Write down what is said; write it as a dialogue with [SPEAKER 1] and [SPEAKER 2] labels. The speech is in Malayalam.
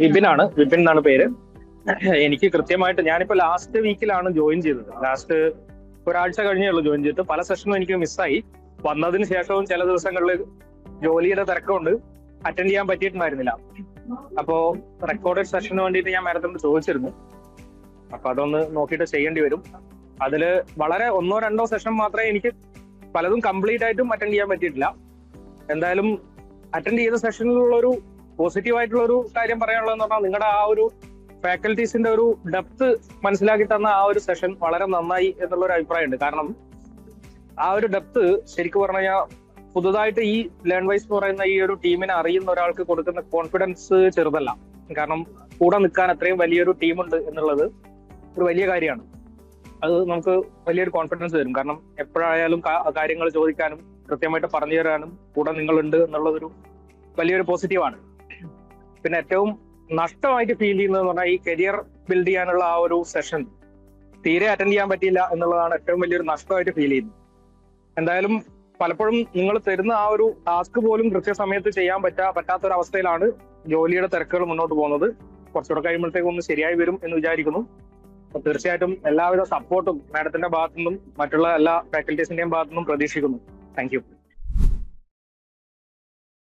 [SPEAKER 1] വിപിനാണ്. വിപിൻ എന്നാണ് പേര്. എനിക്ക് കൃത്യമായിട്ട് ഞാനിപ്പോ ലാസ്റ്റ് വീക്കിലാണ് ജോയിൻ ചെയ്തത്. ലാസ്റ്റ് ഒരാഴ്ച കഴിഞ്ഞേ ഉള്ളൂ ജോയിൻ ചെയ്തിട്ട്. പല സെഷനും എനിക്ക് മിസ്സായി വന്നതിന് ശേഷവും ചില ദിവസങ്ങളിൽ ജോലിയുടെ തിരക്കുകൊണ്ട് അറ്റൻഡ് ചെയ്യാൻ പറ്റിയിട്ടുണ്ടായിരുന്നില്ല. അപ്പോ റെക്കോർഡഡ് സെഷന് വേണ്ടിയിട്ട് ഞാൻ മാഡത്തിനോട് ചോദിച്ചിരുന്നു. അപ്പൊ അതൊന്ന് നോക്കിയിട്ട് ചെയ്യേണ്ടി വരും. അതിൽ വളരെ ഒന്നോ രണ്ടോ സെഷൻ മാത്രമേ എനിക്ക് പലതും കംപ്ലീറ്റ് ആയിട്ടും അറ്റൻഡ് ചെയ്യാൻ പറ്റിയിട്ടില്ല. എന്തായാലും അറ്റൻഡ് ചെയ്ത സെഷനിലുള്ള ഒരു പോസിറ്റീവ് ആയിട്ടുള്ള ഒരു കാര്യം പറയാനുള്ളതെന്ന് പറഞ്ഞാൽ നിങ്ങളുടെ ആ ഒരു ഫാക്കൽറ്റീസിന്റെ ഒരു ഡെപ്ത് മനസ്സിലാക്കി തന്ന ആ ഒരു സെഷൻ വളരെ നന്നായി എന്നുള്ള ഒരു അഭിപ്രായമുണ്ട്. കാരണം ആ ഒരു ഡെപ്ത് ശരിക്കും പറഞ്ഞു കഴിഞ്ഞാൽ പുതുതായിട്ട് ഈ ലേൺ വൈസ് എന്ന് പറയുന്ന ഈ ഒരു ടീമിനെ അറിയുന്ന ഒരാൾക്ക് കൊടുക്കുന്ന കോൺഫിഡൻസ് ചെറുതല്ല. കാരണം കൂടെ നിൽക്കാൻ അത്രയും വലിയൊരു ടീമുണ്ട് എന്നുള്ളത് ഒരു വലിയ കാര്യമാണ്. അത് നമുക്ക് വലിയൊരു കോൺഫിഡൻസ് തരും. കാരണം എപ്പോഴായാലും കാര്യങ്ങൾ ചോദിക്കാനും കൃത്യമായിട്ട് പറഞ്ഞു തരാനും കൂടെ നിങ്ങളുണ്ട് എന്നുള്ളതൊരു വലിയൊരു പോസിറ്റീവാണ്. പിന്നെ ഏറ്റവും നഷ്ടമായിട്ട് ഫീൽ ചെയ്യുന്നത് പറഞ്ഞാൽ ഈ കരിയർ ബിൽഡ് ചെയ്യാനുള്ള ആ ഒരു സെഷൻ തീരെ അറ്റൻഡ് ചെയ്യാൻ പറ്റിയില്ല എന്നുള്ളതാണ് ഏറ്റവും വലിയൊരു നഷ്ടമായിട്ട് ഫീൽ ചെയ്യുന്നത്. എന്തായാലും പലപ്പോഴും നിങ്ങൾ തരുന്ന ആ ഒരു ടാസ്ക് പോലും കൃത്യസമയത്ത് ചെയ്യാൻ പറ്റാ പറ്റാത്ത ഒരു അവസ്ഥയിലാണ് ജോലിയുടെ തിരക്കുകൾ മുന്നോട്ട് പോകുന്നത്. കുറച്ചുകൂടെ കഴിയുമ്പോഴത്തേക്കും ഒന്ന് ശരിയായി വരും എന്ന് വിചാരിക്കുന്നു. തീർച്ചയായിട്ടും എല്ലാവിധ സപ്പോർട്ടും മാഡത്തിന്റെ ഭാഗത്തു നിന്നും മറ്റുള്ള എല്ലാ ഫാക്കൽറ്റീസിന്റെയും ഭാഗത്തു നിന്നും പ്രതീക്ഷിക്കുന്നു. താങ്ക്